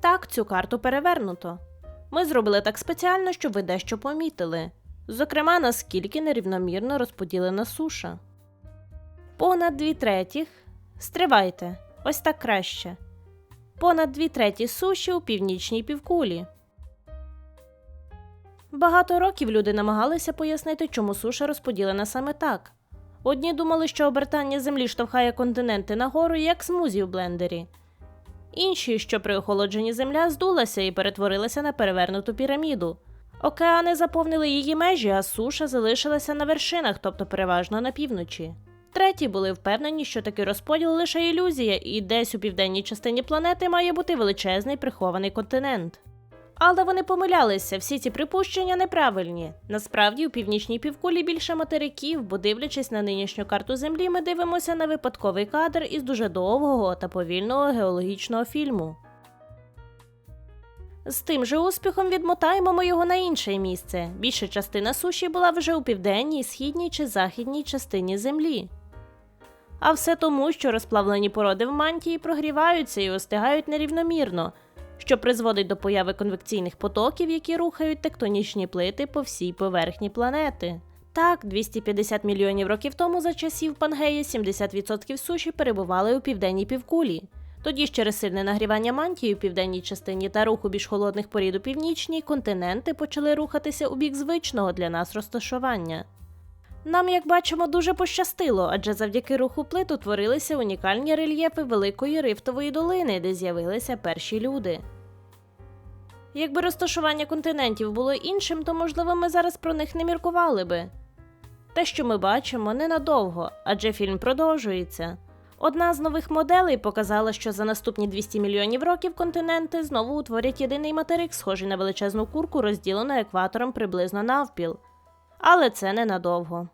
Так, цю карту перевернуто. Ми зробили так спеціально, щоб ви дещо помітили. Зокрема, наскільки нерівномірно розподілена суша. Понад дві третіх. Стривайте, ось так краще. Понад дві треті суші у північній півкулі. Багато років люди намагалися пояснити, чому суша розподілена саме так. Одні думали, що обертання землі штовхає континенти нагору, як смузі у блендері. Інші, що при охолодженні земля здулася і перетворилася на перевернуту піраміду. Океани заповнили її межі, а суша залишилася на вершинах, тобто переважно на півночі. Треті були впевнені, що такий розподіл лише ілюзія, і десь у південній частині планети має бути величезний прихований континент. Але вони помилялися, всі ці припущення неправильні. Насправді, у північній півкулі більше материків, бо дивлячись на нинішню карту Землі, ми дивимося на випадковий кадр із дуже довгого та повільного геологічного фільму. З тим же успіхом відмотаємо ми його на інше місце. Більша частина суші була вже у південній, східній чи західній частині Землі. А все тому, що розплавлені породи в мантії прогріваються і остигають нерівномірно, що призводить до появи конвекційних потоків, які рухають тектонічні плити по всій поверхні планети. Так, 250 мільйонів років тому за часів Пангеї 70% суші перебували у південній півкулі. Тоді ж через сильне нагрівання мантії у південній частині та руху більш холодних порід у північній континенти почали рухатися у бік звичного для нас розташування. Нам, як бачимо, дуже пощастило, адже завдяки руху плит утворилися унікальні рельєфи Великої Рифтової долини, де з'явилися перші люди. Якби розташування континентів було іншим, то можливо ми зараз про них не міркували би. Те, що ми бачимо, ненадовго, адже фільм продовжується. Одна з нових моделей показала, що за наступні 200 мільйонів років континенти знову утворять єдиний материк, схожий на величезну курку, розділену екватором приблизно навпіл. Але це ненадовго.